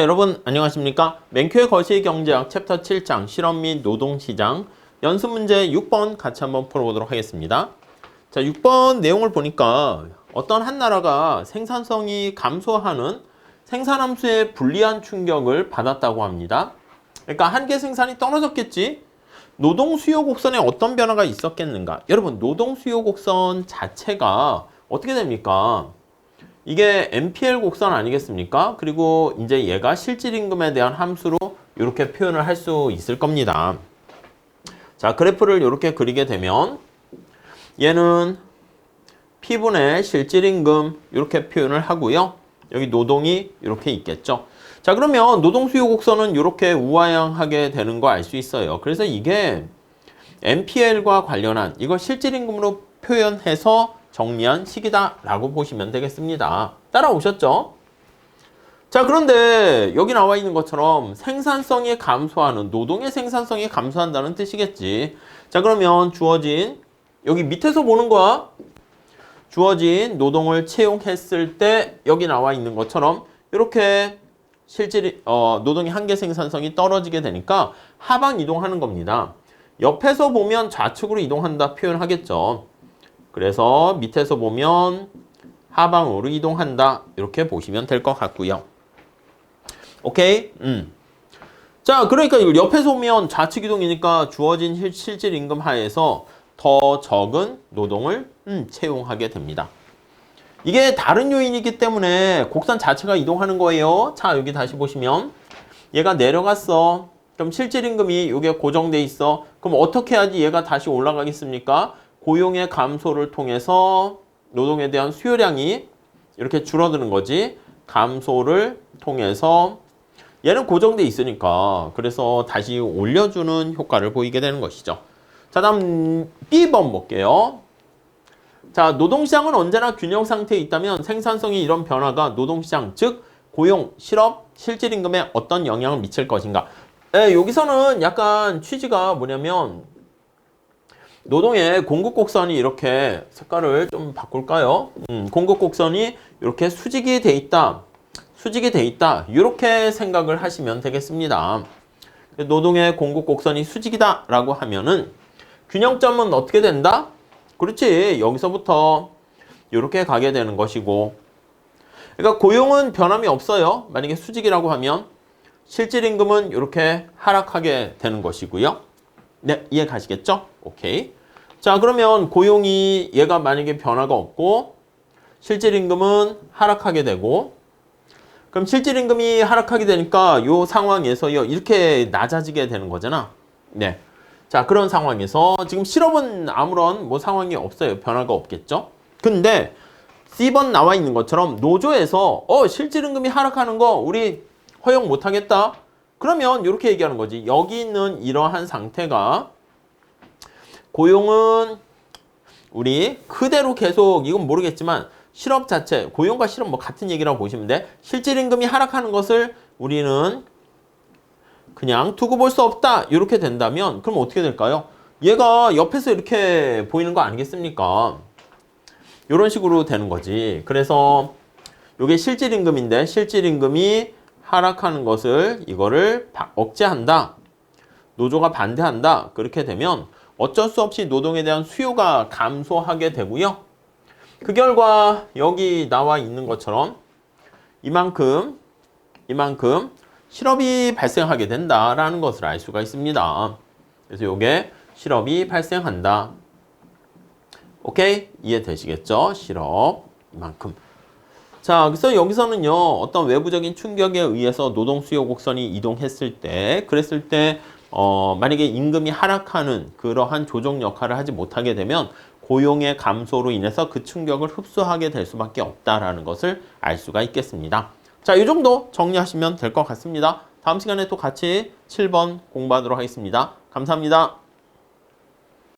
여러분 안녕하십니까? 맹큐의 거시의 경제학 챕터 7장 실험 및 노동시장 연습 문제 6번 같이 한번 풀어보도록 하겠습니다. 자, 6번 내용을 보니까 어떤 한 나라가 생산성이 감소하는 생산함수에 불리한 충격을 받았다고 합니다. 그러니까 한계 생산이 떨어졌겠지? 노동 수요 곡선에 어떤 변화가 있었겠는가? 여러분, 노동 수요 곡선 자체가 어떻게 됩니까? 이게 MPL 곡선 아니겠습니까? 그리고 이제 얘가 실질 임금에 대한 함수로 이렇게 표현을 할 수 있을 겁니다. 자, 그래프를 이렇게 그리게 되면 얘는 P분의 실질 임금 이렇게 표현을 하고요. 여기 노동이 이렇게 있겠죠. 자, 그러면 노동 수요 곡선은 이렇게 우하향하게 되는 거 알 수 있어요. 그래서 이게 MPL과 관련한 이걸 실질 임금으로 표현해서 정리한 식이다라고 보시면 되겠습니다. 따라오셨죠? 자, 그런데 여기 나와 있는 것처럼 생산성이 감소하는, 노동의 생산성이 감소한다는 뜻이겠지. 자, 그러면 주어진, 여기 밑에서 보는 거야. 주어진 노동을 채용했을 때 여기 나와 있는 것처럼 이렇게 실질, 어, 노동의 한계 생산성이 떨어지게 되니까 하방 이동하는 겁니다. 옆에서 보면 좌측으로 이동한다 표현하겠죠. 그래서 밑에서 보면 하방으로 이동한다. 이렇게 보시면 될 것 같고요. 오케이? 음. 자, 그러니까 이걸 옆에서 보면 좌측 이동이니까 주어진 실- 실질 임금 하에서 더 적은 노동을 음, 채용하게 됩니다. 이게 다른 요인이기 때문에 곡선 자체가 이동하는 거예요. 자, 여기 다시 보시면 얘가 내려갔어. 그럼 실질 임금이 이게 고정돼 있어. 그럼 어떻게 해야지 얘가 다시 올라가겠습니까? 고용의 감소를 통해서 노동에 대한 수요량이 이렇게 줄어드는 거지. 감소를 통해서 얘는 고정돼 있으니까 그래서 다시 올려주는 효과를 보이게 되는 것이죠. 자, 다음 B번 볼게요. 자, 노동시장은 언제나 균형 상태에 있다면 생산성이 이런 변화가 노동시장, 즉 고용, 실업, 실질 임금에 어떤 영향을 미칠 것인가. 예, 여기서는 약간 취지가 뭐냐면 노동의 공급 곡선이 이렇게 색깔을 좀 바꿀까요? 음, 공급 곡선이 이렇게 수직이 돼 있다. 수직이 돼 있다. 이렇게 생각을 하시면 되겠습니다. 노동의 공급 곡선이 수직이다 라고 하면은 균형점은 어떻게 된다? 그렇지. 여기서부터 이렇게 가게 되는 것이고. 그러니까 고용은 변함이 없어요. 만약에 수직이라고 하면 실질 임금은 이렇게 하락하게 되는 것이고요. 네, 이해 가시겠죠? 오케이. 자, 그러면 고용이 얘가 만약에 변화가 없고 실질 임금은 하락하게 되고 그럼 실질 임금이 하락하게 되니까 요 상황에서요 이렇게 낮아지게 되는 거잖아. 네. 자, 그런 상황에서 지금 실업은 아무런 뭐 상황이 없어요. 변화가 없겠죠? 근데 C번 나와 있는 것처럼 노조에서 어, 실질 임금이 하락하는 거 우리 허용 못 하겠다. 그러면 이렇게 얘기하는 거지. 여기 있는 이러한 상태가 고용은 우리 그대로 계속 이건 모르겠지만 실업 자체 고용과 실업 뭐 같은 얘기라고 보시면 돼. 실질 임금이 하락하는 것을 우리는 그냥 두고 볼 수 없다. 이렇게 된다면 그럼 어떻게 될까요? 얘가 옆에서 이렇게 보이는 거 아니겠습니까? 이런 식으로 되는 거지. 그래서 이게 실질 임금인데 실질 임금이 하락하는 것을 이거를 바- 억제한다. 노조가 반대한다. 그렇게 되면 어쩔 수 없이 노동에 대한 수요가 감소하게 되고요. 그 결과 여기 나와 있는 것처럼 이만큼 이만큼 실업이 발생하게 된다라는 것을 알 수가 있습니다. 그래서 이게 실업이 발생한다. 오케이? 이해되시겠죠? 실업 이만큼. 자, 그래서 여기서는요, 어떤 외부적인 충격에 의해서 노동 수요 곡선이 이동했을 때, 그랬을 때, 어, 만약에 임금이 하락하는 그러한 조정 역할을 하지 못하게 되면 고용의 감소로 인해서 그 충격을 흡수하게 될 수밖에 없다라는 것을 알 수가 있겠습니다. 자, 이 정도 정리하시면 될 것 같습니다. 다음 시간에 또 같이 7번 공부하도록 하겠습니다. 감사합니다.